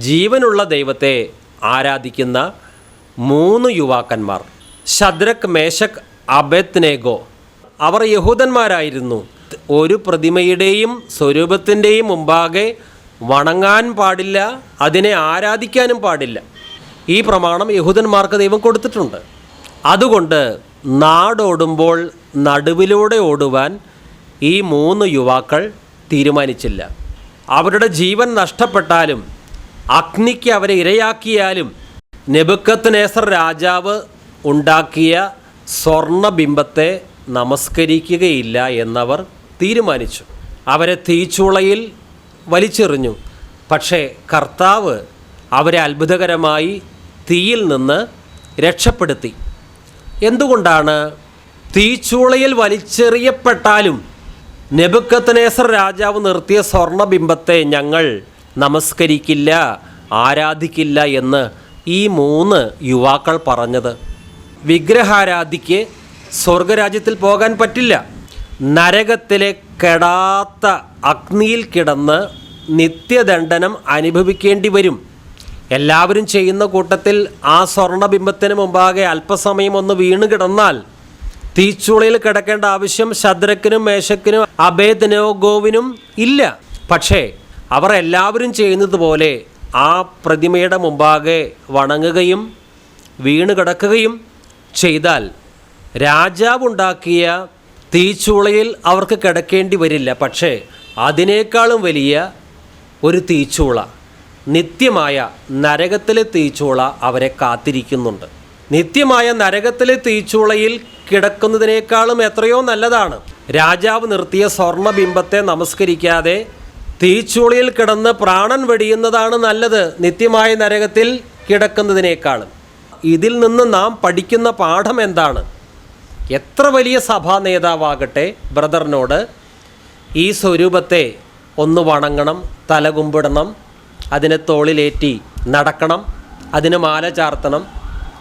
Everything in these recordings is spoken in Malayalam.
ജീവനുള്ള ദൈവത്തെ ആരാധിക്കുന്ന മൂന്ന് യുവാക്കന്മാർ. ശദ്രക് മേശക് അബെത്നേഗോ അവർ യഹൂദന്മാരായിരുന്നു. ഒരു പ്രതിമയുടെയും സ്വരൂപത്തിന്റെയും മുമ്പാകെ വണങ്ങാൻ പാടില്ല അതിനെ ആരാധിക്കാനും പാടില്ല. ഈ പ്രമാണം യഹൂദന്മാർക്ക് ദൈവം കൊടുത്തിട്ടുണ്ട്. അതുകൊണ്ട് നാടോടുമ്പോൾ നടുവിലൂടെ ഓടുവാൻ ഈ മൂന്ന് യുവാക്കൾ തീരുമാനിച്ചില്ല. അവരുടെ ജീവൻ നഷ്ടപ്പെട്ടാലും അഗ്നിക്ക് അവരെ ഇരയാക്കിയാലും നെബുക്കത്ത് നേസർ രാജാവ് ഉണ്ടാക്കിയ സ്വർണബിംബത്തെ നമസ്കരിക്കുകയില്ല എന്നവർ തീരുമാനിച്ചു. അവരെ തീച്ചുളയിൽ വലിച്ചെറിഞ്ഞു. പക്ഷേ കർത്താവ് അവരെ അത്ഭുതകരമായി തീയിൽ നിന്ന് രക്ഷപ്പെടുത്തി. എന്തുകൊണ്ടാണ് തീച്ചുളയിൽ വലിച്ചെറിയപ്പെട്ടാലും നെബുക്കത്തനേസർ രാജാവ് നിർത്തിയ സ്വർണബിംബത്തെ ഞങ്ങൾ നമസ്കരിക്കില്ല ആരാധിക്കില്ല എന്ന് ഈ മൂന്ന് യുവാക്കൾ പറഞ്ഞത്. വിഗ്രഹാരാധിക്ക് സ്വർഗരാജ്യത്തിൽ പോകാൻ പറ്റില്ല. നരകത്തിലെ കെടാത്ത അഗ്നിയിൽ കിടന്ന് നിത്യദണ്ഡനം അനുഭവിക്കേണ്ടി വരും. എല്ലാവരും ചെയ്യുന്ന കൂട്ടത്തിൽ ആ സ്വർണബിംബത്തിന് മുമ്പാകെ അല്പസമയം ഒന്ന് വീണ് കിടന്നാൽ തീച്ചുളയിൽ കിടക്കേണ്ട ആവശ്യം ശദ്രക്കിനും മേശക്കിനും അഭേദനോഗോവിനും ഇല്ല. പക്ഷേ അവർ എല്ലാവരും ചെയ്യുന്നത് പോലെ ആ പ്രതിമയുടെ മുമ്പാകെ വണങ്ങുകയും വീണ് കിടക്കുകയും ചെയ്താൽ രാജാവുണ്ടാക്കിയ തീച്ചുളയിൽ അവർക്ക് കിടക്കേണ്ടി വരില്ല. പക്ഷേ അതിനേക്കാളും വലിയ ഒരു തീച്ചുള നിത്യമായ നരകത്തിലെ തീച്ചുള അവരെ കാത്തിരിക്കുന്നുണ്ട്. നിത്യമായ നരകത്തിലെ തീച്ചൂളയിൽ കിടക്കുന്നതിനേക്കാളും എത്രയോ നല്ലതാണ്. രാജാവ് നിർത്തിയ സ്വർണബിംബത്തെ നമസ്കരിക്കാതെ തീച്ചുളിയിൽ കിടന്ന് പ്രാണൻ വെടിയുന്നതാണ് നല്ലത്. നിത്യമായ നരകത്തിൽ കിടക്കുന്നതിനേക്കാളും. ഇതിൽ നിന്ന് നാം പഠിക്കുന്ന പാഠം എന്താണ്? എത്ര വലിയ സഭാ നേതാവാകട്ടെ ബ്രദറിനോട് ഈ സ്വരൂപത്തെ ഒന്ന് വണങ്ങണം തലകുമ്പിടണം അതിനെ തോളിലേറ്റി നടക്കണം അതിന് മാല ചാർത്തണം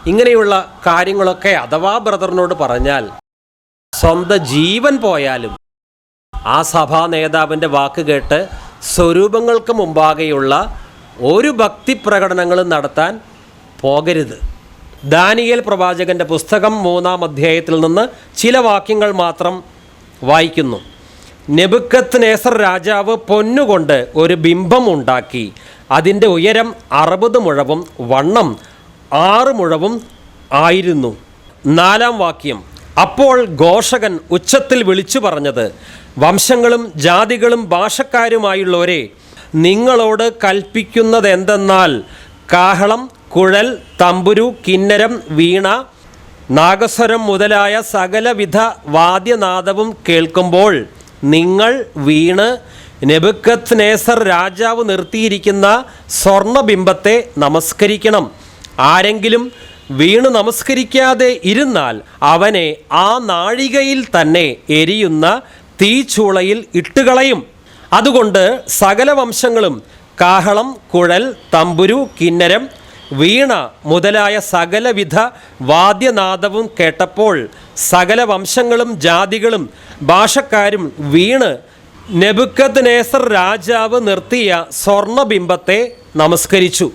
ഇങ്ങനെയുള്ള കാര്യങ്ങളൊക്കെ അഥവാ ബ്രദറിനോട് പറഞ്ഞാൽ സ്വന്തം ജീവൻ പോയാലും ആ സഭാ നേതാവിന്റെ വാക്ക് കേട്ട് സ്വരൂപങ്ങൾക്ക് മുമ്പാകെയുള്ള ഒരു ഭക്തി പ്രകടനങ്ങളും നടത്താൻ പോകരുത്. ദാനിയേൽ പ്രവാചകന്റെ പുസ്തകം മൂന്നാം അധ്യായത്തിൽ നിന്ന് ചില വാക്യങ്ങൾ മാത്രം വായിക്കുന്നു. നെബുക്കത്ത് നേസർ രാജാവ് പൊന്നുകൊണ്ട് ഒരു ബിംബം ഉണ്ടാക്കി. അതിന്റെ ഉയരം അറുപത് മുഴവും വണ്ണം ആറ് മുഴവും ആയിരുന്നു. നാലാം വാക്യം അപ്പോൾ ഘോഷകൻ ഉച്ചത്തിൽ വിളിച്ചു പറഞ്ഞത് വംശങ്ങളും ജാതികളും ഭാഷക്കാരുമായുള്ളവരെ നിങ്ങളോട് കൽപ്പിക്കുന്നതെന്തെന്നാൽ കാഹളം കുഴൽ തമ്പുരു കിന്നരം വീണ നാഗസ്വരം മുതലായ സകലവിധ വാദ്യനാദവും കേൾക്കുമ്പോൾ നിങ്ങൾ വീണ് നെബുക്കത്ത് നേസർ രാജാവ് നിർത്തിയിരിക്കുന്ന സ്വർണബിംബത്തെ നമസ്കരിക്കണം. ആരെങ്കിലും വീണു നമസ്കരിക്കാതെ ഇരുന്നാൽ അവനെ ആ നാഴികയിൽ തന്നെ എരിയുന്ന തീച്ചൂളയിൽ ഇട്ടുകളയും. അതുകൊണ്ട് സകല വംശങ്ങളും കാഹളം കുഴൽ തമ്പുരു കിന്നരം വീണ മുതലായ സകലവിധ വാദ്യനാദവും കേട്ടപ്പോൾ സകല വംശങ്ങളും ജാതികളും ഭാഷക്കാരും വീണ് നെബുക്കത് നേസർ രാജാവ് നിർത്തിയ സ്വർണബിംബത്തെ നമസ്കരിച്ചു.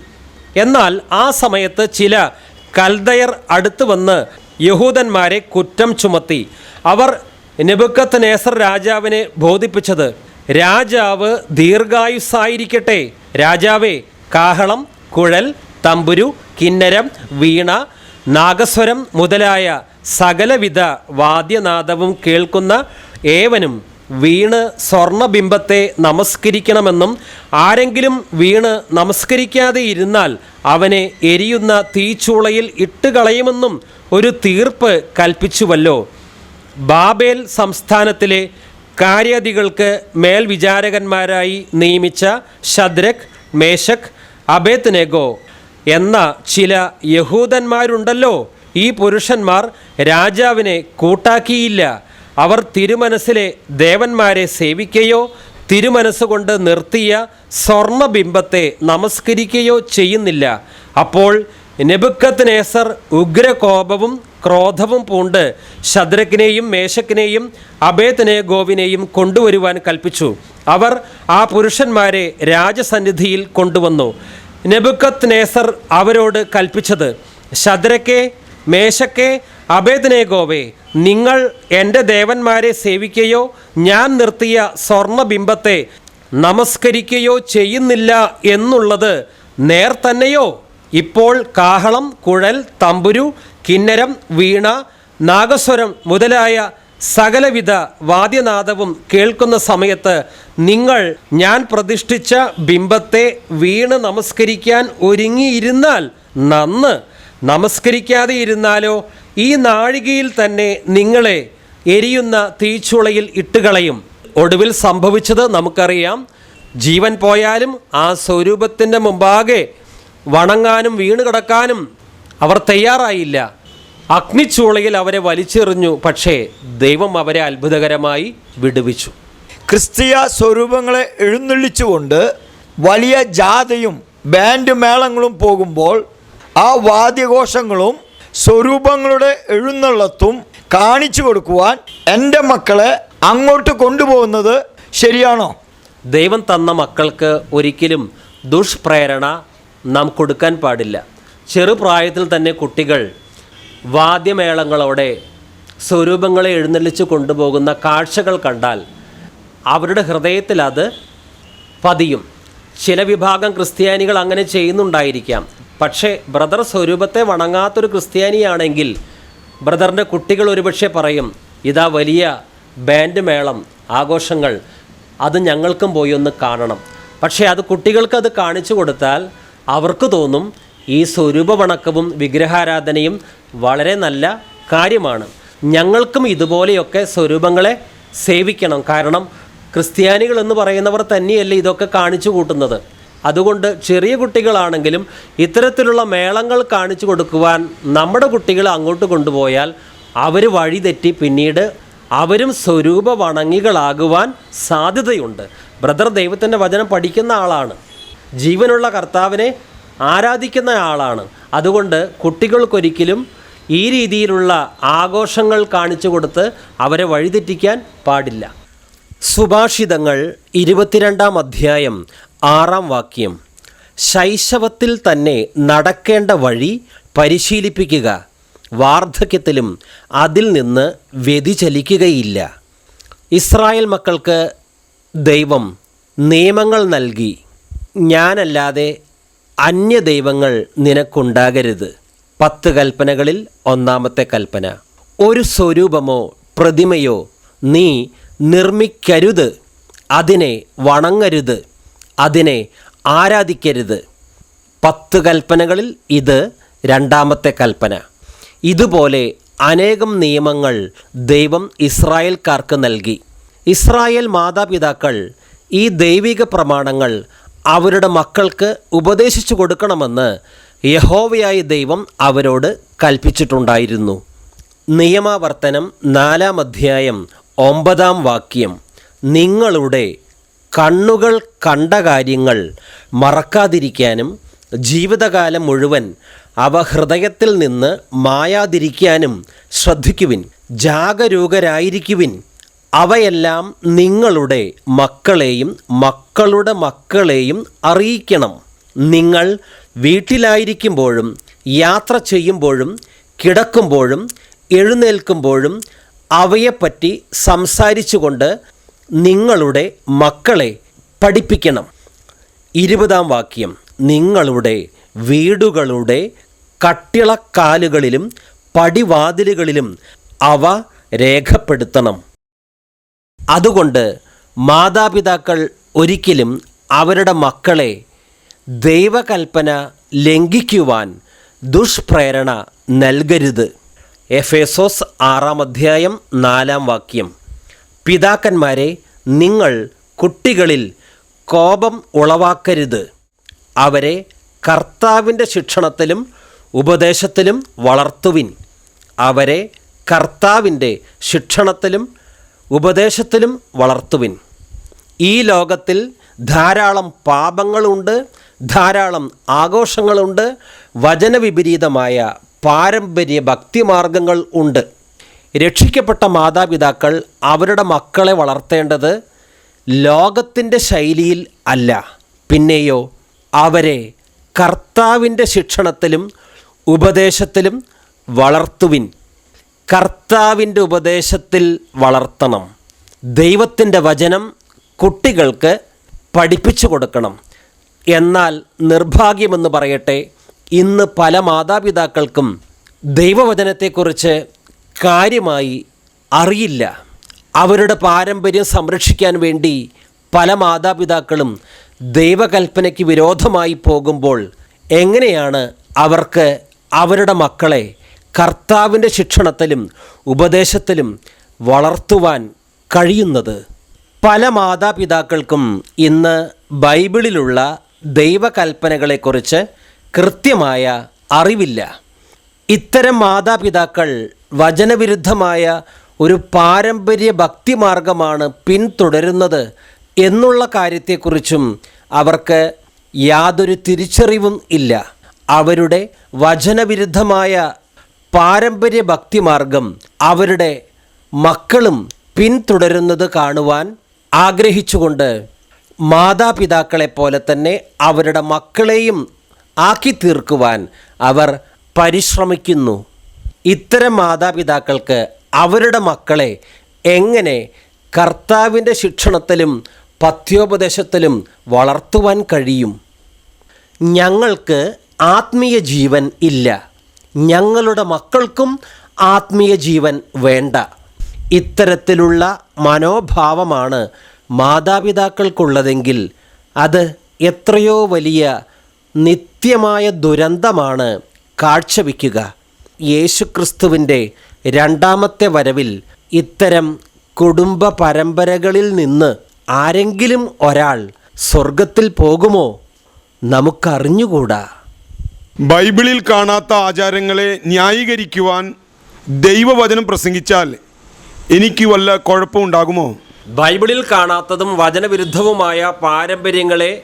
എന്നാൽ ആ സമയത്ത് ചില കൽദയർ അടുത്തു വന്ന് യഹൂദന്മാരെ കുറ്റം ചുമത്തി. അവർ നെബുക്കത്ത് നേസർ രാജാവിനെ ബോധിപ്പിച്ചത് രാജാവ് ദീർഘായുസ്സായിരിക്കട്ടെ. രാജാവേ കാഹളം കുഴൽ തമ്പുരു കിന്നരം വീണ നാഗസ്വരം മുതലായ സകലവിധ വാദ്യനാദവും കേൾക്കുന്ന ഏവനും വീണ് സ്വർണബിംബത്തെ നമസ്കരിക്കണമെന്നും ആരെങ്കിലും വീണ് നമസ്കരിക്കാതെ ഇരുന്നാൽ അവനെ എരിയുന്ന തീച്ചൂളയിൽ ഇട്ടുകളയുമെന്നും ഒരു തീർപ്പ് കൽപ്പിച്ചുവല്ലോ. ബാബേൽ സംസ്ഥാനത്തിലെ കാര്യാദികൾക്ക് മേൽവിചാരകന്മാരായി നിയമിച്ച ഷദ്രക് മേശക് അബേത്നെഗോ എന്ന ചില യഹൂദന്മാരുണ്ടല്ലോ. ഈ പുരുഷന്മാർ രാജാവിനെ കൂട്ടാക്കിയില്ല. അവർ തിരുമനസ്സിലെ ദേവന്മാരെ സേവിക്കുകയോ തിരുമനസ്സുകൊണ്ട് നിർത്തിയ സ്വർണബിംബത്തെ നമസ്കരിക്കുകയോ ചെയ്യുന്നില്ല. അപ്പോൾ നെബുക്കത്ത് നേസർ ഉഗ്രകോപവും ക്രോധവും പൂണ്ട് ശദ്രക്കിനെയും മേശക്കിനെയും അബേതനേഗോവിനെയും കൊണ്ടുവരുവാൻ കൽപ്പിച്ചു. അവർ ആ പുരുഷന്മാരെ രാജസന്നിധിയിൽ കൊണ്ടുവന്നു. നെബുക്കത്ത് നേസർ അവരോട് കൽപ്പിച്ചത് ശദ്രക്കെ മേശക്കെ അബേദനേഗോവേ നിങ്ങൾ എന്റെ ദേവന്മാരെ സേവിക്കുകയോ ഞാൻ നിർത്തിയ സ്വർണബിംബത്തെ നമസ്കരിക്കുകയോ ചെയ്യുന്നില്ല എന്നുള്ളത് നേർ തന്നെയോ? ഇപ്പോൾ കാഹളം കുഴൽ തമ്പുരു കിന്നരം വീണ നാഗസ്വരം മുതലായ സകലവിധ വാദ്യനാദവും കേൾക്കുന്ന സമയത്ത് നിങ്ങൾ ഞാൻ പ്രതിഷ്ഠിച്ച ബിംബത്തെ വീണ് നമസ്കരിക്കാൻ ഒരുങ്ങിയിരുന്നാൽ നന്ന്. നമസ്കരിക്കാതെ ഇരുന്നാലോ? ഈ നാഴികയിൽ തന്നെ നിങ്ങളെ എരിയുന്ന തീച്ചുളയിൽ ഇട്ടുകളയും. ഒടുവിൽ സംഭവിച്ചത് നമുക്കറിയാം. ജീവൻ പോയാലും ആ സ്വരൂപത്തിന്റെ മുമ്പാകെ വണങ്ങാനും വീണ് കിടക്കാനും അവർ തയ്യാറായില്ല. അഗ്നിച്ചൂളയിൽ അവരെ വലിച്ചെറിഞ്ഞു പക്ഷേ ദൈവം അവരെ അത്ഭുതകരമായി വിടുവിച്ചു. ക്രിസ്തീയ സ്വരൂപങ്ങളെ എഴുന്നള്ളിച്ചുകൊണ്ട് വലിയ ജാഥയും ബാൻഡ് മേളങ്ങളും പോകുമ്പോൾ ആ വാദ്യഘോഷങ്ങളും സ്വരൂപങ്ങളുടെ എഴുന്നള്ളത്തും കാണിച്ചു കൊടുക്കുവാൻ എന്റെ മക്കളെ അങ്ങോട്ട് കൊണ്ടുപോകുന്നത് ശരിയാണോ? ദൈവം തന്ന മക്കൾക്ക് ഒരിക്കലും ദുഷ്പ്രേരണ നാം കൊടുക്കാൻ പാടില്ല. ചെറുപ്രായത്തിൽ തന്നെ കുട്ടികൾ വാദ്യമേളങ്ങളോടെ സ്വരൂപങ്ങളെ എഴുന്നള്ളിച്ച് കൊണ്ടുപോകുന്ന കാഴ്ചകൾ കണ്ടാൽ അവരുടെ ഹൃദയത്തിൽ അത് പതിയും. ചില വിഭാഗം ക്രിസ്ത്യാനികൾ അങ്ങനെ ചെയ്യുന്നുണ്ടായിരിക്കാം. പക്ഷേ ബ്രദർ സ്വരൂപത്തെ വണങ്ങാത്തൊരു ക്രിസ്ത്യാനിയാണെങ്കിൽ ബ്രദറിന്റെ കുട്ടികൾ ഒരുപക്ഷെ പറയും ഇതാ വലിയ ബാൻഡ് മേളം ആഘോഷങ്ങൾ അത് ഞങ്ങൾക്കും പോയി ഒന്ന് കാണണം. പക്ഷേ അത് കുട്ടികൾക്ക് അത് കാണിച്ചു കൊടുത്താൽ അവർക്ക് തോന്നും ഈ സ്വരൂപ വണക്കവും വിഗ്രഹാരാധനയും വളരെ നല്ല കാര്യമാണ്. ഞങ്ങൾക്കും ഇതുപോലെയൊക്കെ സ്വരൂപങ്ങളെ സേവിക്കണം. കാരണം ക്രിസ്ത്യാനികൾ എന്ന് പറയുന്നവർ തന്നെയല്ലേ ഇതൊക്കെ കാണിച്ചു കൂട്ടുന്നത്. അതുകൊണ്ട് ചെറിയ കുട്ടികളാണെങ്കിലും ഇത്തരത്തിലുള്ള മേളങ്ങൾ കാണിച്ചു കൊടുക്കുവാൻ നമ്മുടെ കുട്ടികളെ അങ്ങോട്ട് കൊണ്ടുപോയാൽ അവർ വഴിതെറ്റി പിന്നീട് അവരും സ്വരൂപ വണങ്ങികളാകുവാൻ സാധ്യതയുണ്ട്. ബ്രദർ ദൈവത്തിന്റെ വചനം പഠിക്കുന്ന ആളാണ്. ജീവനുള്ള കർത്താവിനെ ആരാധിക്കുന്ന ആളാണ്. അതുകൊണ്ട് കുട്ടികൾക്കൊരിക്കലും ഈ രീതിയിലുള്ള ആഘോഷങ്ങൾ കാണിച്ചു കൊടുത്ത് അവരെ വഴിതെറ്റിക്കാൻ പാടില്ല. സുഭാഷിതങ്ങൾ ഇരുപത്തിരണ്ടാം അധ്യായം ആറാം വാക്യം. ശൈശവത്തിൽ തന്നെ നടക്കേണ്ട വഴി പരിശീലിപ്പിക്കുക. വാർദ്ധക്യത്തിലും അതിൽ നിന്ന് വ്യതിചലിക്കുകയില്ല. ഇസ്രായേൽ മക്കൾക്ക് ദൈവം നിയമങ്ങൾ നൽകി. ഞാനല്ലാതെ അന്യ ദൈവങ്ങൾ നിനക്കുണ്ടാകരുത്. പത്ത് കൽപ്പനകളിൽ ഒന്നാമത്തെ കൽപ്പന. ഒരു സ്വരൂപമോ പ്രതിമയോ നീ നിർമ്മിക്കരുത്. അതിനെ വണങ്ങരുത്. അതിനെ ആരാധിക്കരുത്. പത്ത് കൽപ്പനകളിൽ ഇത് രണ്ടാമത്തെ കൽപ്പന. ഇതുപോലെ അനേകം നിയമങ്ങൾ ദൈവം ഇസ്രായേൽക്കാർക്ക് നൽകി. ഇസ്രായേൽ മാതാപിതാക്കൾ ഈ ദൈവിക പ്രമാണങ്ങൾ അവരുടെ മക്കൾക്ക് ഉപദേശിച്ചു കൊടുക്കണമെന്ന് യഹോവയായ ദൈവം അവരോട് കൽപ്പിച്ചിട്ടുണ്ടായിരുന്നു. നിയമാവർത്തനം നാലാം അധ്യായം ഒമ്പതാം വാക്യം. നിങ്ങളുടെ കണ്ണുകൾ കണ്ട കാര്യങ്ങൾ മറക്കാതിരിക്കാനും ജീവിതകാലം മുഴുവൻ അവ ഹൃദയത്തിൽ നിന്ന് മായാതിരിക്കാനും ശ്രദ്ധിക്കുവിൻ. ജാഗരൂകരായിരിക്കുവിൻ. അവയെല്ലാം നിങ്ങളുടെ മക്കളെയും മക്കളുടെ മക്കളെയും അറിയിക്കണം. നിങ്ങൾ വീട്ടിലായിരിക്കുമ്പോഴും യാത്ര ചെയ്യുമ്പോഴും കിടക്കുമ്പോഴും എഴുന്നേൽക്കുമ്പോഴും അവയെപ്പറ്റി സംസാരിച്ചുകൊണ്ട് നിങ്ങളുടെ മക്കളെ പഠിപ്പിക്കണം. ഇരുപതാം വാക്യം. നിങ്ങളുടെ വീടുകളുടെ കട്ടിളക്കാലുകളിലും പടിവാതിലുകളിലും അവ രേഖപ്പെടുത്തണം. അതുകൊണ്ട് മാതാപിതാക്കൾ ഒരിക്കലും അവരുടെ മക്കളെ ദൈവകൽപ്പന ലംഘിക്കുവാൻ ദുഷ്പ്രേരണ നൽകരുത്. എഫേസോസ് ആറാം അധ്യായം നാലാം വാക്യം. പിതാക്കന്മാരെ നിങ്ങൾ കുട്ടികളിൽ കോപം ഉളവാക്കരുത്. അവരെ കർത്താവിന്റെ ശിക്ഷണത്തിലും ഉപദേശത്തിലും വളർത്തുവിൻ. അവരെ കർത്താവിന്റെ ശിക്ഷണത്തിലും ഉപദേശത്തിലും വളർത്തുവിൻ. ഈ ലോകത്തിൽ ധാരാളം പാപങ്ങളുണ്ട് ധാരാളം ആഘോഷങ്ങളുണ്ട് വചനവിപരീതമായ പാരമ്പര്യ ഭക്തിമാർഗങ്ങൾ ഉണ്ട്. രക്ഷിക്കപ്പെട്ട മാതാപിതാക്കൾ അവരുടെ മക്കളെ വളർത്തേണ്ടത് ലോകത്തിന്റെ ശൈലിയിൽ അല്ല. പിന്നെയോ അവരെ കർത്താവിന്റെ ശിക്ഷണത്തിലും ഉപദേശത്തിലും വളർത്തുവിൻ. കർത്താവിന്റെ ഉപദേശത്തിൽ വളർത്തണം. ദൈവത്തിന്റെ വചനം കുട്ടികൾക്ക് പഠിപ്പിച്ചു കൊടുക്കണം. എന്നാൽ നിർഭാഗ്യമെന്ന് പറയട്ടെ ഇന്ന് പല മാതാപിതാക്കൾക്കും ദൈവവചനത്തെക്കുറിച്ച് കാര്യമായി അറിയില്ല. അവരുടെ പാരമ്പര്യം സംരക്ഷിക്കാൻ വേണ്ടി പല മാതാപിതാക്കളും ദൈവകൽപ്പനയ്ക്ക് വിരോധമായി പോകുമ്പോൾ എങ്ങനെയാണ് അവർക്ക് അവരുടെ മക്കളെ കർത്താവിന്റെ ശിക്ഷണത്തിലും ഉപദേശത്തിലും വളർത്തുവാൻ കഴിയുന്നത്? പല മാതാപിതാക്കൾക്കും ഇന്ന് ബൈബിളിലുള്ള ദൈവകൽപ്പനകളെക്കുറിച്ച് കൃത്യമായ അറിവില്ല. ഇത്തരം മാതാപിതാക്കൾ വചനവിരുദ്ധമായ ഒരു പാരമ്പര്യ ഭക്തിമാർഗമാണ് പിന്തുടരുന്നത് എന്നുള്ള കാര്യത്തെക്കുറിച്ചും അവർക്ക് യാതൊരു തിരിച്ചറിവും ഇല്ല. അവരുടെ വചനവിരുദ്ധമായ പാരമ്പര്യ ഭക്തിമാർഗം അവരുടെ മക്കളും പിന്തുടരുന്നത് കാണുവാൻ ആഗ്രഹിച്ചുകൊണ്ട് മാതാപിതാക്കളെ പോലെ തന്നെ അവരുടെ മക്കളെയും ആക്കി തീർക്കുവാൻ അവർ പരിശ്രമിക്കുന്നു. ഇത്തരം മാതാപിതാക്കൾക്ക് അവരുടെ മക്കളെ എങ്ങനെ കർത്താവിന്റെ ശിക്ഷണത്തിലും പഥ്യോപദേശത്തിലും വളർത്തുവാൻ കഴിയും? ഞങ്ങൾക്ക് ആത്മീയ ജീവൻ ഇല്ല. ഞങ്ങളുടെ മക്കൾക്കും ആത്മീയ ജീവൻ വേണ്ട. ഇത്തരത്തിലുള്ള മനോഭാവമാണ് മാതാപിതാക്കൾക്കുള്ളതെങ്കിൽ അത് എത്രയോ വലിയ നിത്യമായ ദുരന്തമാണ്. കാഴ്ചവെക്കുക. യേശുക്രിസ്തുവിന്റെ രണ്ടാമത്തെ വരവിൽ ഇത്തരം കുടുംബ പരമ്പരകളിൽ നിന്ന് ആരെങ്കിലും ഒരാൾ സ്വർഗത്തിൽ പോകുമോ? നമുക്കറിഞ്ഞുകൂടാ. ബൈബിളിൽ കാണാത്ത ആചാരങ്ങളെ ന്യായീകരിക്കുവാൻ ദൈവവചനം പ്രസംഗിച്ചാൽ എനിക്ക് വല്ല കുഴപ്പമുണ്ടാകുമോ? ബൈബിളിൽ കാണാത്തതും വചനവിരുദ്ധവുമായ പാരമ്പര്യങ്ങളെ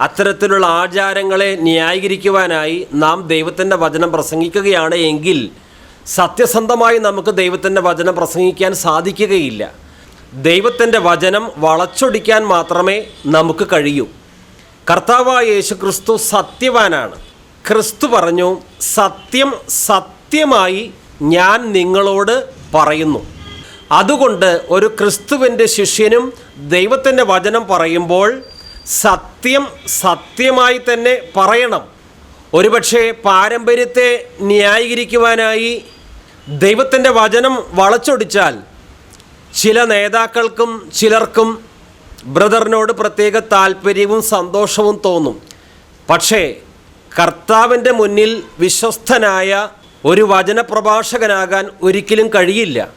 അത്തരത്തിലുള്ള ആചാരങ്ങളെ ന്യായീകരിക്കുവാനായി നാം ദൈവത്തിന്റെ വചനം പ്രസംഗിക്കുകയാണ് എങ്കിൽ സത്യസന്ധമായി നമുക്ക് ദൈവത്തിന്റെ വചനം പ്രസംഗിക്കാൻ സാധിക്കുകയില്ല. ദൈവത്തിന്റെ വചനം വളച്ചൊടിക്കാൻ മാത്രമേ നമുക്ക് കഴിയൂ. കർത്താവായ യേശു ക്രിസ്തു സത്യവാനാണ്. ക്രിസ്തു പറഞ്ഞു സത്യം സത്യമായി ഞാൻ നിങ്ങളോട് പറയുന്നു. അതുകൊണ്ട് ഒരു ക്രിസ്തുവിന്റെ ശിഷ്യനും ദൈവത്തിന്റെ വചനം പറയുമ്പോൾ സത്യം സത്യമായി തന്നെ പറയണം. ഒരുപക്ഷെ പാരമ്പര്യത്തെ ന്യായീകരിക്കുവാനായി ദൈവത്തിന്റെ വചനം വളച്ചൊടിച്ചാൽ ചില നേതാക്കൾക്കും ചിലർക്കും ബ്രദറിനോട് പ്രത്യേക താല്പര്യവും സന്തോഷവും തോന്നും. പക്ഷേ കർത്താവിന്റെ മുന്നിൽ വിശ്വസ്തനായ ഒരു വചനപ്രഭാഷകനാകാൻ ഒരിക്കലും കഴിയില്ല.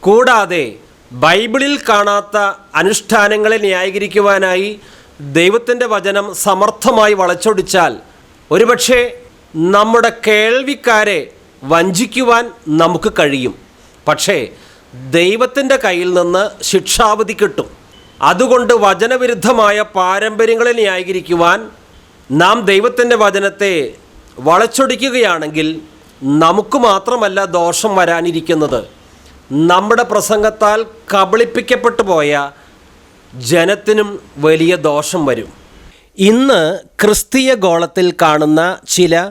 കൂടാതെ ബൈബിളിൽ കാണാത്ത അനുഷ്ഠാനങ്ങളെ ന്യായീകരിക്കുവാനായി ദൈവത്തിന്റെ വചനം സമർത്ഥമായി വളച്ചൊടിച്ചാൽ ഒരുപക്ഷെ നമ്മുടെ കേൾവിക്കാരെ വഞ്ചിക്കുവാൻ നമുക്ക് കഴിയും. പക്ഷേ ദൈവത്തിന്റെ കയ്യിൽ നിന്ന് ശിക്ഷാവധി കിട്ടും. അതുകൊണ്ട് വചനവിരുദ്ധമായ പാരമ്പര്യങ്ങളെ ന്യായീകരിക്കുവാൻ നാം ദൈവത്തിന്റെ വചനത്തെ വളച്ചൊടിക്കുകയാണെങ്കിൽ നമുക്ക് മാത്രമല്ല ദോഷം വരാനിരിക്കുന്നത്. നമ്മുടെ പ്രസംഗത്താൽ കബളിപ്പിക്കപ്പെട്ടു പോയ ജനത്തിനും വലിയ ദോഷം വരും. ഇന്ന് ക്രിസ്തീയ ഗോളത്തിൽ കാണുന്ന ചില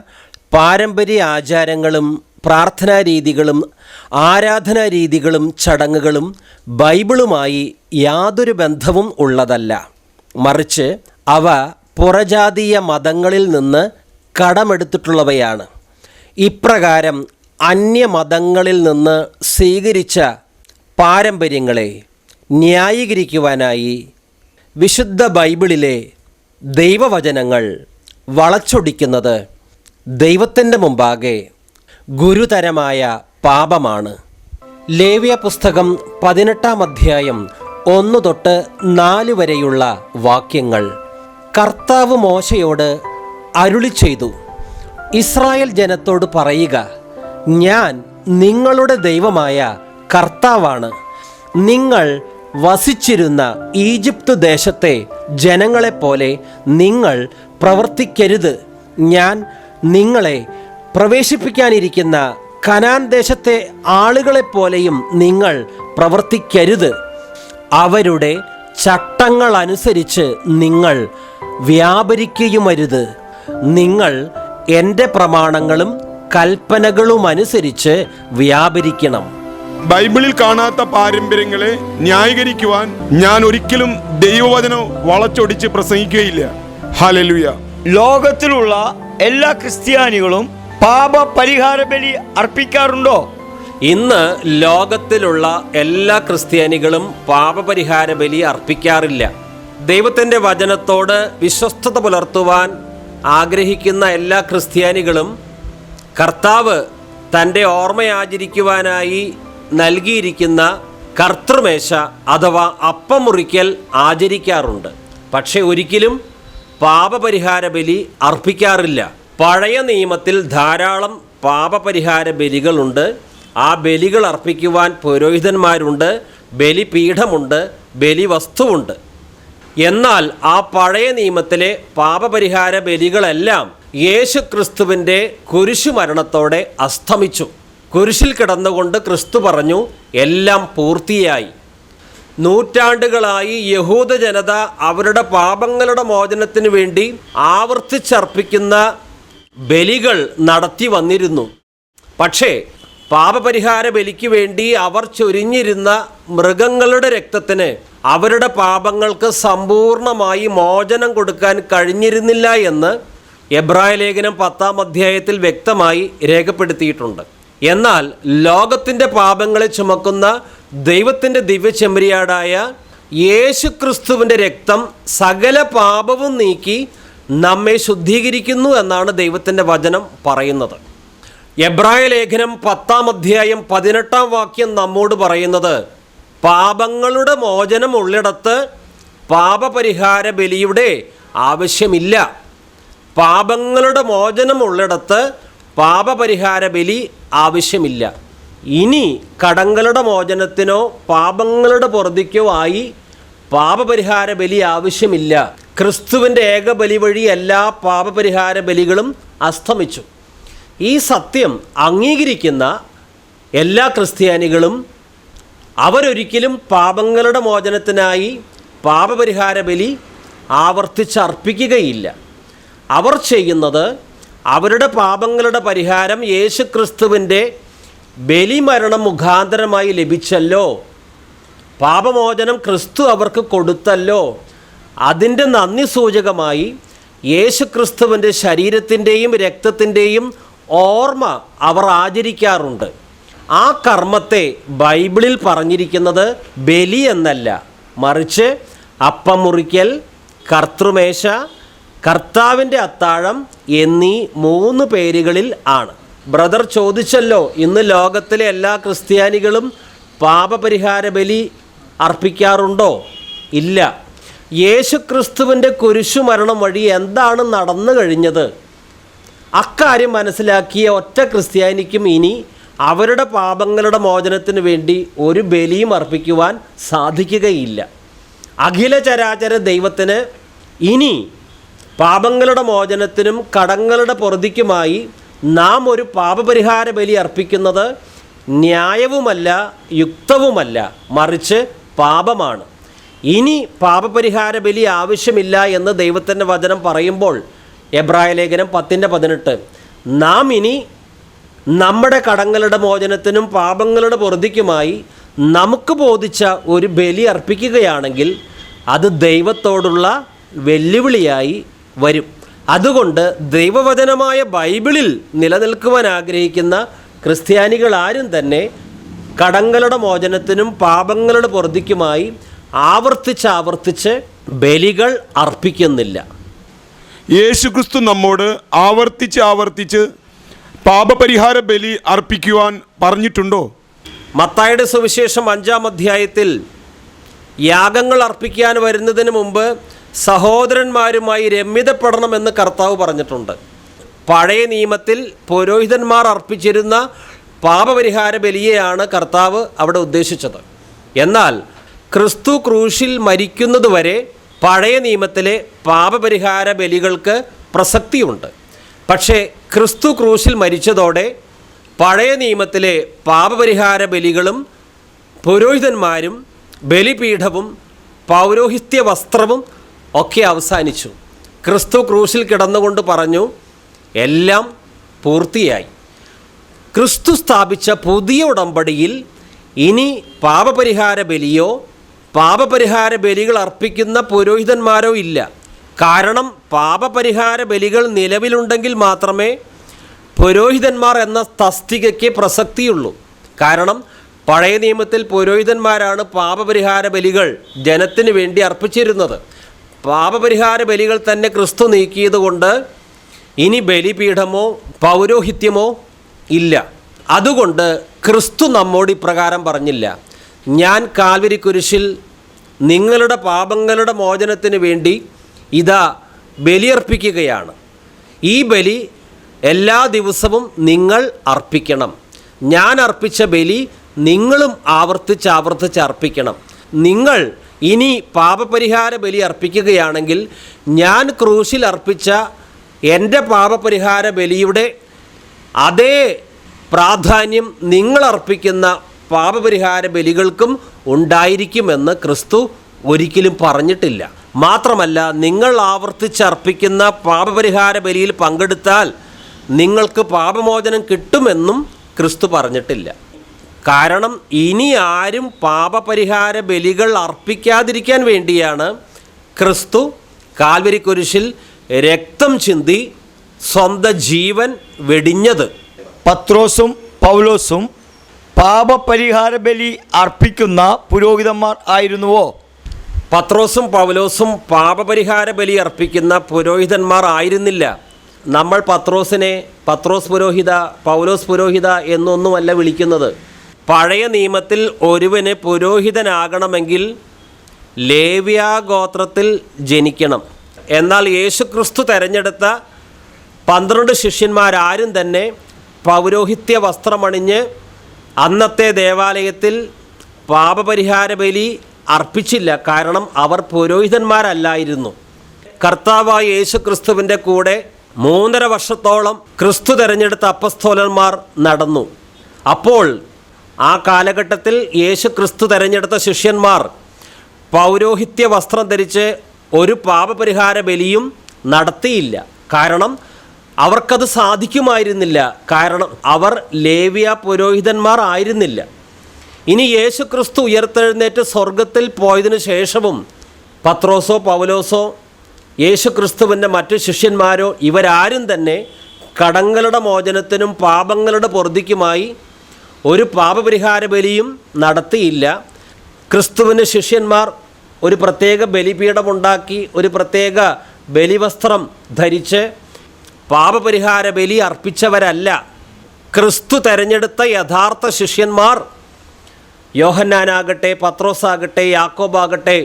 പാരമ്പര്യ ആചാരങ്ങളും പ്രാർത്ഥനാ രീതികളും ആരാധനാ രീതികളും ചടങ്ങുകളും ബൈബിളുമായി യാതൊരു ബന്ധവും ഉള്ളതല്ല. മറിച്ച് അവ പുറജാതീയ മതങ്ങളിൽ നിന്ന് കടമെടുത്തിട്ടുള്ളവയാണ്. ഇപ്രകാരം അന്യമതങ്ങളിൽ നിന്ന് സ്വീകരിച്ച പാരമ്പര്യങ്ങളെ ന്യായീകരിക്കുവാനായി വിശുദ്ധ ബൈബിളിലെ ദൈവവചനങ്ങൾ വളച്ചൊടിക്കുന്നത് ദൈവത്തിന്റെ മുമ്പാകെ ഗുരുതരമായ പാപമാണ്. ലേവ്യ പുസ്തകം പതിനെട്ടാം അധ്യായം ഒന്ന് തൊട്ട് നാല് വരെയുള്ള വാക്യങ്ങൾ കർത്താവ് മോശയോട് അരുളി ചെയ്തു. ഇസ്രായേൽ ജനത്തോട് പറയുക ഞാൻ നിങ്ങളുടെ ദൈവമായ കർത്താവാണ്. നിങ്ങൾ വസിച്ചിരുന്ന ഈജിപ്ത് ദേശത്തെ ജനങ്ങളെപ്പോലെ നിങ്ങൾ പ്രവർത്തിക്കരുത്. ഞാൻ നിങ്ങളെ പ്രവേശിപ്പിക്കാനിരിക്കുന്ന കനാൻ ദേശത്തെ ആളുകളെപ്പോലെയും നിങ്ങൾ പ്രവർത്തിക്കരുത്. അവരുടെ ചട്ടങ്ങളനുസരിച്ച് നിങ്ങൾ വ്യാപരിക്കുകയുമരുത്. നിങ്ങൾ എന്റെ പ്രമാണങ്ങളും കൽപ്പനകളുമനുസരിച്ച് വ്യാപരിക്കണം. ബൈബിളിൽ കാണാത്ത പാരമ്പര്യങ്ങളെ ന്യായീകരിക്കുവാൻ ഞാൻ ഒരിക്കലും ദൈവവചനം വളച്ചൊടിച്ച് പ്രസംഗിക്കുകയില്ല. ഹലലുയ ലോകത്തിലുള്ള എല്ലാ ക്രിസ്ത്യാനികളും പാപ പരിഹാര ബലി അർപ്പിക്കാറുണ്ടോ? ഇന്ന് ലോകത്തിലുള്ള എല്ലാ ക്രിസ്ത്യാനികളും പാപപരിഹാര ബലി അർപ്പിക്കാറില്ല. ദൈവത്തിന്റെ വചനത്തോട് വിശ്വസ്തത പുലർത്തുവാൻ ആഗ്രഹിക്കുന്ന എല്ലാ ക്രിസ്ത്യാനികളും കർത്താവ് തന്റെ ഓർമ്മയാചരിക്കുവാനായി നൽകിയിരിക്കുന്ന കർത്തൃമേശ അഥവാ അപ്പമുറിക്കൽ ആചരിക്കാറുണ്ട്. പക്ഷേ ഒരിക്കലും പാപപരിഹാര ബലി അർപ്പിക്കാറില്ല. പഴയ നിയമത്തിൽ ധാരാളം പാപപരിഹാര ബലികളുണ്ട്. ആ ബലികൾ അർപ്പിക്കുവാൻ പുരോഹിതന്മാരുണ്ട്. ബലിപീഠമുണ്ട്. ബലിവസ്തുവുണ്ട്. എന്നാൽ ആ പഴയ നിയമത്തിലെ പാപപരിഹാര ബലികളെല്ലാം യേശുക്രിസ്തുവിന്റെ കുരിശുമരണത്തോടെ അസ്തമിച്ചു. കുരിശിൽ കിടന്നുകൊണ്ട് ക്രിസ്തു പറഞ്ഞു എല്ലാം പൂർത്തിയായി. നൂറ്റാണ്ടുകളായി യഹൂദ ജനത അവരുടെ പാപങ്ങളുടെ മോചനത്തിന് വേണ്ടി ആവർത്തിച്ചർപ്പിക്കുന്ന ബലികൾ നടത്തി വന്നിരുന്നു. പക്ഷേ പാപപരിഹാര ബലിക്ക് വേണ്ടി അവർ ചൊരിഞ്ഞിരുന്ന മൃഗങ്ങളുടെ രക്തത്തിന് അവരുടെ പാപങ്ങൾക്ക് സമ്പൂർണമായി മോചനം കൊടുക്കാൻ കഴിഞ്ഞിരുന്നില്ല എന്ന് എബ്രായ ലേഖനം പത്താം അധ്യായത്തിൽ വ്യക്തമായി രേഖപ്പെടുത്തിയിട്ടുണ്ട്. എന്നാൽ ലോകത്തിന്റെ പാപങ്ങളെ ചുമക്കുന്ന ദൈവത്തിന്റെ ദിവ്യചെമ്മരിയാടായ യേശു ക്രിസ്തുവിന്റെ രക്തം സകല പാപവും നീക്കി നമ്മെ ശുദ്ധീകരിക്കുന്നു എന്നാണ് ദൈവത്തിന്റെ വചനം പറയുന്നത്. എബ്രായ ലേഖനം പത്താം അധ്യായം പതിനെട്ടാം വാക്യം നമ്മോട് പറയുന്നത് പാപങ്ങളുടെ മോചനം ഉള്ളിടത്ത് പാപപരിഹാര ബലിയുടെ ആവശ്യമില്ല. പാപങ്ങളുടെ മോചനം ഉള്ളിടത്ത് പാപപരിഹാര ബലി ആവശ്യമില്ല. ഇനി കടങ്ങളുടെ മോചനത്തിനോ പാപങ്ങളുടെ പൊറുതിക്കോ ആയി പാപപരിഹാര ബലി ആവശ്യമില്ല. ക്രിസ്തുവിന്റെ ഏക ബലി വഴി എല്ലാ പാപപരിഹാര ബലികളും അസ്തമിച്ചു. ഈ സത്യം അംഗീകരിക്കുന്ന എല്ലാ ക്രിസ്ത്യാനികളും അവരൊരിക്കലും പാപങ്ങളുടെ മോചനത്തിനായി പാപപരിഹാര ബലി ആവർത്തിച്ചർപ്പിക്കുകയില്ല. അവർ ചെയ്യുന്നത് അവരുടെ പാപങ്ങളുടെ പരിഹാരം യേശു ക്രിസ്തുവിന്റെ ബലിമരണം മുഖാന്തരമായി ലഭിച്ചല്ലോ. പാപമോചനം ക്രിസ്തു അവർക്ക് കൊടുത്തല്ലോ. അതിന്റെ നന്ദി സൂചകമായി യേശു ക്രിസ്തുവിന്റെ ശരീരത്തിന്റെയും രക്തത്തിന്റെയും ഓർമ്മ അവർ ആചരിക്കാറുണ്ട്. ആ കർമ്മത്തെ ബൈബിളിൽ പറഞ്ഞിരിക്കുന്നത് ബലി എന്നല്ല. മറിച്ച് അപ്പം മുറിക്കൽ കർത്തൃമേശ കർത്താവിന്റെ അത്താഴം എന്നീ മൂന്ന് പേരുകളിൽ ആണ്. ബ്രദർ ചോദിച്ചല്ലോ ഇന്ന് ലോകത്തിലെ എല്ലാ ക്രിസ്ത്യാനികളും പാപപരിഹാര ബലി അർപ്പിക്കാറുണ്ടോ? ഇല്ല. യേശു ക്രിസ്തുവിന്റെ കുരിശുമരണം വഴി എന്താണ് നടന്നു കഴിഞ്ഞത്? അക്കാര്യം മനസ്സിലാക്കിയ ഒറ്റ ക്രിസ്ത്യാനിക്കും ഇനി അവരുടെ പാപങ്ങളുടെ മോചനത്തിന് വേണ്ടി ഒരു ബലിയും അർപ്പിക്കുവാൻ സാധിക്കുകയില്ല. അഖില ചരാചര ദൈവത്തിന് ഇനി പാപങ്ങളുടെ മോചനത്തിനും കടങ്ങളുടെ പൊറുതിക്കുമായി നാം ഒരു പാപപരിഹാര ബലി അർപ്പിക്കുന്നത് ന്യായവുമല്ല യുക്തവുമല്ല. മറിച്ച് പാപമാണ്. ഇനി പാപപരിഹാര ബലി ആവശ്യമില്ല എന്ന് ദൈവത്തിന്റെ വചനം പറയുമ്പോൾ എബ്രായ ലേഖനം പത്തിന്റെ പതിനെട്ട് നാം ഇനി നമ്മുടെ കടങ്ങളുടെ മോചനത്തിനും പാപങ്ങളുടെ പൊറുതിക്കുമായി നമുക്ക് ബോധിച്ച ഒരു ബലി അർപ്പിക്കുകയാണെങ്കിൽ അത് ദൈവത്തോടുള്ള വെല്ലുവിളിയായി വരും. അതുകൊണ്ട് ദൈവവചനമായ ബൈബിളിൽ നിലനിൽക്കുവാൻ ആഗ്രഹിക്കുന്ന ക്രിസ്ത്യാനികൾ ആരും തന്നെ കടങ്ങളുടെ മോചനത്തിനും പാപങ്ങളുടെ പൊറുതിക്കുമായി ആവർത്തിച്ച് ആവർത്തിച്ച് ബലികൾ അർപ്പിക്കുന്നില്ല. യേശുക്രിസ്തു നമ്മോട് ആവർത്തിച്ച് ആവർത്തിച്ച് പാപപരിഹാര ബലി അർപ്പിക്കുവാൻ പറഞ്ഞിട്ടുണ്ടോ? മത്തായുടെ സുവിശേഷം അഞ്ചാം അധ്യായത്തിൽ യാഗങ്ങൾ അർപ്പിക്കാൻ വരുന്നതിന് മുമ്പ് സഹോദരന്മാരുമായി രമ്യതപ്പെടണമെന്ന് കർത്താവ് പറഞ്ഞിട്ടുണ്ട്. പഴയ നിയമത്തിൽ പുരോഹിതന്മാർ അർപ്പിച്ചിരുന്ന പാപപരിഹാര ബലിയെയാണ് കർത്താവ് അവിടെ ഉദ്ദേശിച്ചത്. എന്നാൽ ക്രിസ്തു ക്രൂശിൽ മരിക്കുന്നതുവരെ പഴയ നിയമത്തിലെ പാപപരിഹാര ബലികൾക്ക് പ്രസക്തിയുണ്ട്. പക്ഷേ ക്രിസ്തു ക്രൂശിൽ മരിച്ചതോടെ പഴയ നിയമത്തിലെ പാപപരിഹാര ബലികളും പുരോഹിതന്മാരും ബലിപീഠവും പൗരോഹിത്യ വസ്ത്രവും ഒക്കെ അവസാനിച്ചു. ക്രിസ്തു ക്രൂശിൽ കിടന്നുകൊണ്ട് പറഞ്ഞു എല്ലാം പൂർത്തിയായി. ക്രിസ്തു സ്ഥാപിച്ച പുതിയ ഉടമ്പടിയിൽ ഇനി പാപപരിഹാര ബലിയോ പാപപരിഹാര ബലികൾ അർപ്പിക്കുന്ന പുരോഹിതന്മാരോ ഇല്ല. കാരണം പാപപരിഹാര ബലികൾ നിലവിലുണ്ടെങ്കിൽ മാത്രമേ പുരോഹിതന്മാർ എന്ന തസ്തികയ്ക്ക് പ്രസക്തിയുള്ളൂ. കാരണം പഴയ നിയമത്തിൽ പുരോഹിതന്മാരാണ് പാപപരിഹാര ബലികൾ ജനത്തിന് വേണ്ടി അർപ്പിച്ചിരുന്നത്. പാപപരിഹാര ബലികൾ തന്നെ ക്രിസ്തു നീക്കിയതുകൊണ്ട് ഇനി ബലിപീഠമോ പൗരോഹിത്യമോ ഇല്ല. അതുകൊണ്ട് ക്രിസ്തു നമ്മോട് ഇപ്രകാരം പറഞ്ഞില്ല. ഞാൻ കാൽവരി കുരിശിൽ നിങ്ങളുടെ പാപങ്ങളുടെ മോചനത്തിന് വേണ്ടി ഇതാ ബലിയർപ്പിക്കുകയാണ്. ഈ ബലി എല്ലാ ദിവസവും നിങ്ങൾ അർപ്പിക്കണം. ഞാൻ അർപ്പിച്ച ബലി നിങ്ങളും ആവർത്തിച്ച് ആവർത്തിച്ച് അർപ്പിക്കണം. നിങ്ങൾ ഇനി പാപപരിഹാര ബലി അർപ്പിക്കുകയാണെങ്കിൽ ഞാൻ ക്രൂശിൽ അർപ്പിച്ച എന്റെ പാപപരിഹാര ബലിയുടെ അതേ പ്രാധാന്യം നിങ്ങൾ അർപ്പിക്കുന്ന പാപപരിഹാര ബലികൾക്കും ഉണ്ടായിരിക്കുമെന്ന് ക്രിസ്തു ഒരിക്കലും പറഞ്ഞിട്ടില്ല. മാത്രമല്ല നിങ്ങൾ ആവർത്തിച്ചർപ്പിക്കുന്ന പാപപരിഹാര ബലിയിൽ പങ്കെടുത്താൽ നിങ്ങൾക്ക് പാപമോചനം കിട്ടുമെന്നും ക്രിസ്തു പറഞ്ഞിട്ടില്ല. കാരണം ഇനി ആരും പാപപരിഹാര ബലികൾ അർപ്പിക്കാതിരിക്കാൻ വേണ്ടിയാണ് ക്രിസ്തു കാൽവരി കുരിശിൽ രക്തം ചിന്തി സ്വന്തം ജീവൻ വെടിഞ്ഞത്. പത്രോസും പൗലോസും പാപപരിഹാര ബലി അർപ്പിക്കുന്ന പുരോഹിതന്മാർ ആയിരുന്നുവോ? പത്രോസും പൗലോസും പാപപരിഹാര ബലി അർപ്പിക്കുന്ന പുരോഹിതന്മാർ ആയിരുന്നില്ല. നമ്മൾ പത്രോസിനെ പത്രോസ് പുരോഹിത പൗലോസ് പുരോഹിത എന്നൊന്നുമല്ല വിളിക്കുന്നത്. പഴയ നിയമത്തിൽ ഒരുവന് പുരോഹിതനാകണമെങ്കിൽ ലേവ്യാഗോത്രത്തിൽ ജനിക്കണം. എന്നാൽ യേശുക്രിസ്തു തെരഞ്ഞെടുത്ത പന്ത്രണ്ട് ശിഷ്യന്മാരാരും തന്നെ പൗരോഹിത്യ വസ്ത്രമണിഞ്ഞ് അന്നത്തെ ദേവാലയത്തിൽ പാപപരിഹാര ബലി അർപ്പിച്ചില്ല. കാരണം അവർ പുരോഹിതന്മാരല്ലായിരുന്നു. കർത്താവായ യേശു ക്രിസ്തുവിന്റെ കൂടെ മൂന്നര വർഷത്തോളം ക്രിസ്തു തെരഞ്ഞെടുത്ത അപ്പസ്തോലന്മാർ നടന്നു. അപ്പോൾ ആ കാലഘട്ടത്തിൽ യേശു ക്രിസ്തു തെരഞ്ഞെടുത്ത ശിഷ്യന്മാർ പൗരോഹിത്യ വസ്ത്രം ധരിച്ച് ഒരു പാപപരിഹാര ബലിയും നടത്തിയില്ല. കാരണം അവർക്കത് സാധിക്കുമായിരുന്നില്ല. കാരണം അവർ ലേവ്യ പുരോഹിതന്മാർ ആയിരുന്നില്ല. ഇനി യേശു ക്രിസ്തു ഉയർത്തെഴുന്നേറ്റ് സ്വർഗത്തിൽ പോയതിനു ശേഷവും പത്രോസോ പൗലോസോ യേശു ക്രിസ്തുവിന്റെ മറ്റു ശിഷ്യന്മാരോ ഇവരാരും തന്നെ കടങ്ങളുടെ മോചനത്തിനും പാപങ്ങളുടെ പൊറുതിക്കുമായി ഒരു പാപപരിഹാര ബലിയും നടത്തിയില്ല. ക്രിസ്തുവിന് ശിഷ്യന്മാർ ഒരു പ്രത്യേക ബലിപീഠമുണ്ടാക്കി ഒരു പ്രത്യേക ബലിവസ്ത്രം ധരിച്ച് പാപപരിഹാര ബലി അർപ്പിച്ചവരല്ല. ക്രിസ്തു തെരഞ്ഞെടുത്ത യഥാർത്ഥ ശിഷ്യന്മാർ യോഹന്നാനാകട്ടെ പത്രോസാകട്ടെ യാക്കോബാകട്ടെ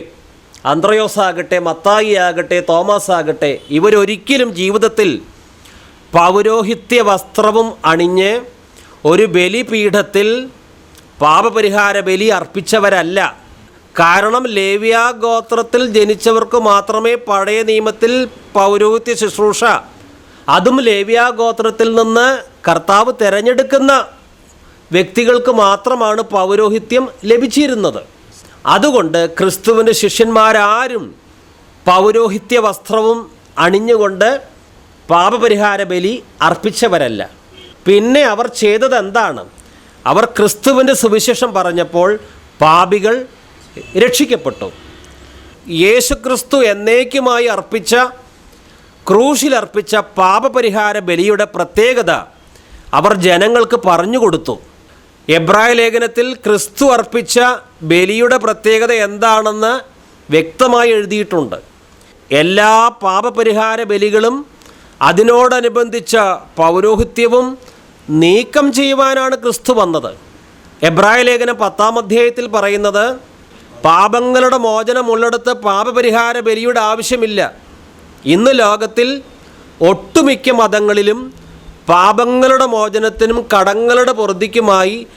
അന്ത്രയോസാകട്ടെ മത്തായി ആകട്ടെ തോമസ് ആകട്ടെ ഇവരൊരിക്കലും ജീവിതത്തിൽ പൗരോഹിത്യ വസ്ത്രവും അണിഞ്ഞ് ഒരു ബലിപീഠത്തിൽ പാപപരിഹാര ബലി അർപ്പിച്ചവരല്ല. കാരണം ലേവ്യ ഗോത്രത്തിൽ ജനിച്ചവർക്ക് മാത്രമേ പഴയ നിയമത്തിൽ പൗരോഹിത്യ ശുശ്രൂഷ അതും ലേവ്യ ഗോത്രത്തിൽ നിന്ന് കർത്താവ് തിരഞ്ഞെടുക്കുന്ന വ്യക്തികൾക്ക് മാത്രമാണ് പൗരോഹിത്യം ലഭിച്ചിരുന്നത്. അതുകൊണ്ട് ക്രിസ്തുവിന്റെ ശിഷ്യന്മാരാരും പൗരോഹിത്യ വസ്ത്രവും അണിഞ്ഞുകൊണ്ട് പാപപരിഹാര ബലി അർപ്പിച്ചവരല്ല. പിന്നെ അവർ ചെയ്തത് എന്താണ്? അവർ ക്രിസ്തുവിന്റെ സുവിശേഷം പറഞ്ഞപ്പോൾ പാപികൾ രക്ഷിക്കപ്പെട്ടു. യേശുക്രിസ്തു എന്നേക്കുമായി അർപ്പിച്ച ക്രൂശിൽ അർപ്പിച്ച പാപപരിഹാര ബലിയുടെ പ്രത്യേകത അവർ ജനങ്ങൾക്ക് പറഞ്ഞു കൊടുത്തു. എബ്രായ ലേഖനത്തിൽ ക്രിസ്തു അർപ്പിച്ച ബലിയുടെ പ്രത്യേകത എന്താണെന്ന് വ്യക്തമായി എഴുതിയിട്ടുണ്ട്. എല്ലാ പാപപരിഹാര ബലികളും അതിനോടനുബന്ധിച്ച പൗരോഹിത്യവും നീക്കം ചെയ്യുവാനാണ് ക്രിസ്തു വന്നത്. എബ്രായ ലേഖനം പത്താം അധ്യായത്തിൽ പറയുന്നത് പാപങ്ങളുടെ മോചനമുള്ളിടത്ത് പാപപരിഹാര ബലിയുടെ ആവശ്യമില്ല. ഇന്ന് ലോകത്തിൽ ഒട്ടുമിക്ക മതങ്ങളിലും പാപങ്ങളുടെ മോചനത്തിനും കടങ്ങളുടെ പൊറുതിക്കുമായി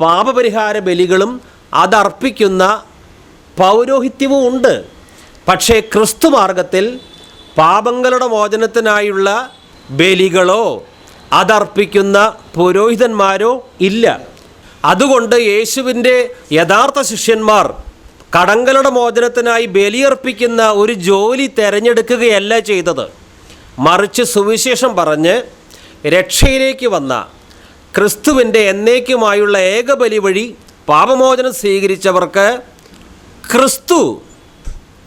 പാപപരിഹാര ബലികളും അതർപ്പിക്കുന്ന പൗരോഹിത്യവും ഉണ്ട്. പക്ഷേ ക്രിസ്തു മാർഗത്തിൽ പാപങ്ങളുടെ മോചനത്തിനായുള്ള ബലികളോ അതർപ്പിക്കുന്ന പുരോഹിതന്മാരോ ഇല്ല. അതുകൊണ്ട് യേശുവിന്റെ യഥാർത്ഥ ശിഷ്യന്മാർ കടങ്ങളുടെ മോചനത്തിനായി ബലിയർപ്പിക്കുന്ന ഒരു ജോലി തിരഞ്ഞെടുക്കുകയല്ല ചെയ്തത്. മറിച്ച് സുവിശേഷം പറഞ്ഞ് രക്ഷയിലേക്ക് വന്ന ക്രിസ്തുവിന്റെ എന്നേക്കുമായുള്ള ഏകബലി വഴി പാപമോചനം സ്വീകരിച്ചവർക്ക് ക്രിസ്തു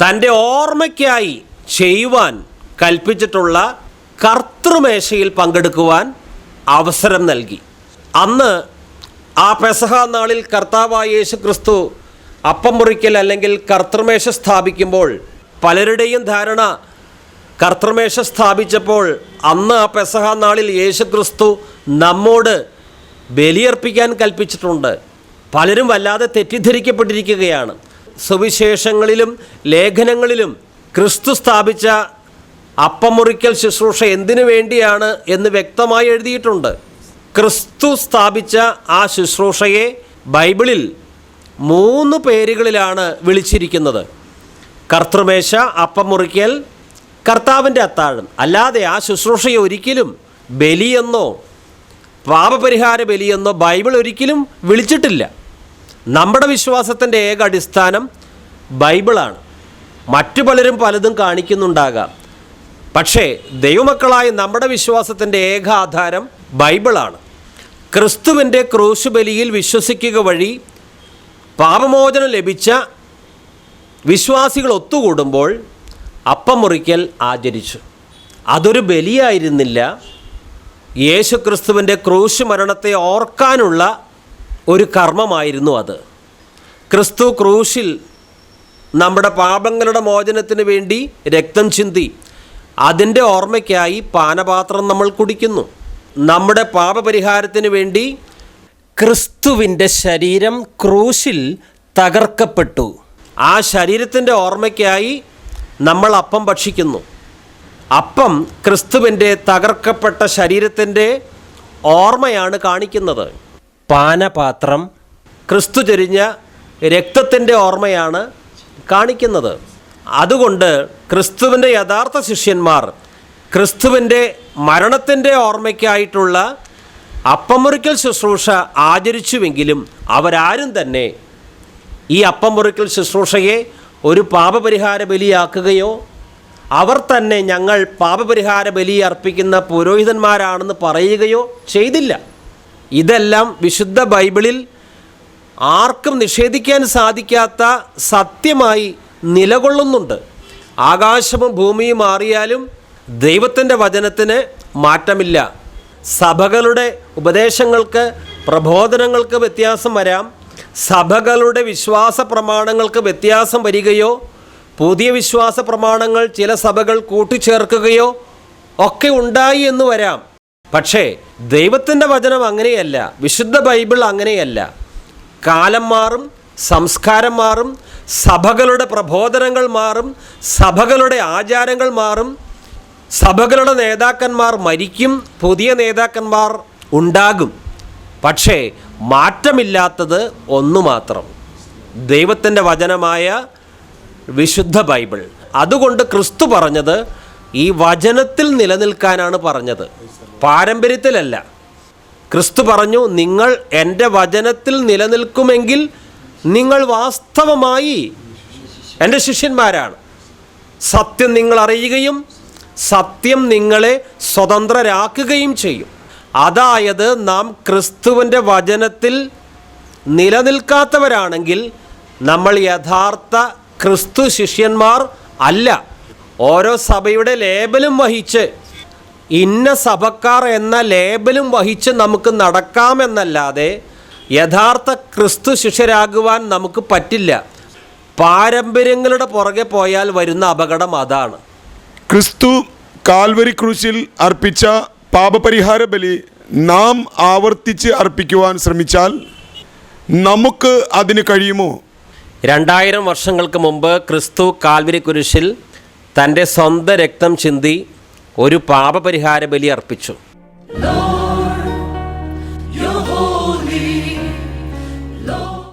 തന്റെ ഓർമ്മയ്ക്കായി ചെയ്യുവാൻ കൽപ്പിച്ചിട്ടുള്ള കർത്തൃമേശയിൽ പങ്കെടുക്കുവാൻ അവസരം നൽകി. അന്ന് ആ പെസഹ നാളിൽ കർത്താവായ യേശു ക്രിസ്തു അപ്പം മുറിക്കൽ അല്ലെങ്കിൽ കർത്തൃമേശ സ്ഥാപിക്കുമ്പോൾ പലരുടെയും ധാരണ കർത്തൃമേശ സ്ഥാപിച്ചപ്പോൾ അന്ന് ആ പെസഹ നാളിൽ യേശു ക്രിസ്തു നമ്മോട് ബലിയർപ്പിക്കാൻ കൽപ്പിച്ചിട്ടുണ്ട്. പലരും വല്ലാതെ തെറ്റിദ്ധരിക്കപ്പെട്ടിരിക്കുകയാണ്. സുവിശേഷങ്ങളിലും ലേഖനങ്ങളിലും ക്രിസ്തു സ്ഥാപിച്ച അപ്പം മുറിക്കൽ ശുശ്രൂഷ എന്തിനു വേണ്ടിയാണ് എന്ന് വ്യക്തമായി എഴുതിയിട്ടുണ്ട്. ക്രിസ്തു സ്ഥാപിച്ച ആ ശുശ്രൂഷയെ ബൈബിളിൽ മൂന്ന് പേരുകളിലാണ് വിളിച്ചിരിക്കുന്നത്. കർത്തൃമേശ അപ്പമുറിക്കൽ കർത്താവിന്റെ അത്താഴം. അല്ലാതെ ആ ശുശ്രൂഷയെ ഒരിക്കലും ബലിയെന്നോ പാപപരിഹാര ബലിയെന്നോ ബൈബിൾ ഒരിക്കലും വിളിച്ചിട്ടില്ല. നമ്മുടെ വിശ്വാസത്തിന്റെ ഏക അടിസ്ഥാനം ബൈബിളാണ്. മറ്റു പലരും പലതും കാണിക്കുന്നുണ്ടാകാം. പക്ഷേ ദൈവമക്കളായ നമ്മുടെ വിശ്വാസത്തിന്റെ ഏക ആധാരം ബൈബിളാണ്. ക്രിസ്തുവിന്റെ ക്രൂശ് ബലിയിൽ വിശ്വസിക്കുക വഴി പാപമോചനം ലഭിച്ച വിശ്വാസികൾ ഒത്തുകൂടുമ്പോൾ അപ്പം മുറിക്കൽ ആചരിച്ചു. അതൊരു ബലിയായിരുന്നില്ല. യേശു ക്രിസ്തുവിന്റെ ക്രൂശ് മരണത്തെ ഓർക്കാനുള്ള ഒരു കർമ്മമായിരുന്നു അത്. ക്രിസ്തു ക്രൂശിൽ നമ്മുടെ പാപങ്ങളുടെ മോചനത്തിന് വേണ്ടി രക്തം ചിന്തി അതിന്റെ ഓർമ്മയ്ക്കായി പാനപാത്രം നമ്മൾ കുടിക്കുന്നു. നമ്മുടെ പാപപരിഹാരത്തിന് വേണ്ടി ക്രിസ്തുവിന്റെ ശരീരം ക്രൂശിൽ തകർക്കപ്പെട്ടു. ആ ശരീരത്തിന്റെ ഓർമ്മയ്ക്കായി നമ്മൾ അപ്പം ഭക്ഷിക്കുന്നു. അപ്പം ക്രിസ്തുവിന്റെ തകർക്കപ്പെട്ട ശരീരത്തിന്റെ ഓർമ്മയാണ് കാണിക്കുന്നത്. പാനപാത്രം ക്രിസ്തു ചൊരിഞ്ഞ രക്തത്തിന്റെ ഓർമ്മയാണ് കാണിക്കുന്നത്. അതുകൊണ്ട് ക്രിസ്തുവിന്റെ യഥാർത്ഥ ശിഷ്യന്മാർ ക്രിസ്തുവിന്റെ മരണത്തിന്റെ ഓർമ്മയ്ക്കായിട്ടുള്ള അപ്പമുറിക്കൽ ശുശ്രൂഷ ആചരിച്ചുവെങ്കിലും അവരാരും തന്നെ ഈ അപ്പമുറിക്കൽ ശുശ്രൂഷയെ ഒരു പാപപരിഹാര ബലിയാക്കുകയോ അവർ തന്നെ ഞങ്ങൾ പാപപരിഹാര ബലി അർപ്പിക്കുന്ന പുരോഹിതന്മാരാണെന്ന് പറയുകയോ ചെയ്തില്ല. ഇതെല്ലാം വിശുദ്ധ ബൈബിളിൽ ആർക്കും നിഷേധിക്കാൻ സാധിക്കാത്ത സത്യമായി നിലകൊള്ളുന്നുണ്ട്. ആകാശവും ഭൂമിയും മാറിയാലും ദൈവത്തിന്റെ വചനത്തിന് മാറ്റമില്ല. സഭകളുടെ ഉപദേശങ്ങൾക്ക് പ്രബോധനങ്ങൾക്ക് വ്യത്യാസം വരാം. സഭകളുടെ വിശ്വാസ പ്രമാണങ്ങൾക്ക് വ്യത്യാസം വരികയോ പുതിയ വിശ്വാസ പ്രമാണങ്ങൾ ചില സഭകൾ കൂട്ടിച്ചേർക്കുകയോ ഒക്കെ ഉണ്ടായി എന്ന് വരാം. പക്ഷേ ദൈവത്തിന്റെ വചനം അങ്ങനെയല്ല. വിശുദ്ധ ബൈബിൾ അങ്ങനെയല്ല. കാലം മാറും സംസ്കാരം മാറും സഭകളുടെ പ്രബോധനങ്ങൾ മാറും സഭകളുടെ ആചാരങ്ങൾ മാറും സഭകളുടെ നേതാക്കന്മാർ മരിക്കും പുതിയ നേതാക്കന്മാർ ഉണ്ടാകും. പക്ഷേ മാറ്റമില്ലാത്തത് ഒന്നു മാത്രം. ദൈവത്തിന്റെ വചനമായ വിശുദ്ധ ബൈബിൾ. അതുകൊണ്ട് ക്രിസ്തു പറഞ്ഞത് ഈ വചനത്തിൽ നിലനിൽക്കാനാണ് പറഞ്ഞത്. പാരമ്പര്യത്തിലല്ല. ക്രിസ്തു പറഞ്ഞു നിങ്ങൾ എന്റെ വചനത്തിൽ നിലനിൽക്കുമെങ്കിൽ നിങ്ങൾ വാസ്തവമായി എന്റെ ശിഷ്യന്മാരാണ്. സത്യം നിങ്ങൾ അറിയുകയും സത്യം നിങ്ങളെ സ്വതന്ത്രരാക്കുകയും ചെയ്യും. അതായത് നാം ക്രിസ്തുവിന്റെ വചനത്തിൽ നിലനിൽക്കാത്തവരാണെങ്കിൽ നമ്മൾ യഥാർത്ഥ ക്രിസ്തു ശിഷ്യന്മാർ അല്ല. ഓരോ സഭയുടെ ലേബലും വഹിച്ച് ഇന്ന സഭക്കാർ എന്ന ലേബലും വഹിച്ച് നമുക്ക് നടക്കാമെന്നല്ലാതെ യഥാർത്ഥ ക്രിസ്തു ശിഷ്യരാകുവാൻ നമുക്ക് പറ്റില്ല. പാരമ്പര്യങ്ങളുടെ പുറകെ പോയാൽ വരുന്ന അപകടം അതാണ്. ക്രിസ്തു കാൽവരി ക്രൂശിൽ അർപ്പിച്ച പാപപരിഹാര ബലി നാം ആവർത്തിച്ച് അർപ്പിക്കുവാൻ ശ്രമിച്ചാൽ നമുക്ക് അതിന് കഴിയുമോ? രണ്ടായിരം വർഷങ്ങൾക്ക് മുമ്പ് ക്രിസ്തു കാൽവരി കുരിശിൽ തന്റെ സ്വന്തം രക്തം ചിന്തി ഒരു പാപപരിഹാര ബലി അർപ്പിച്ചു.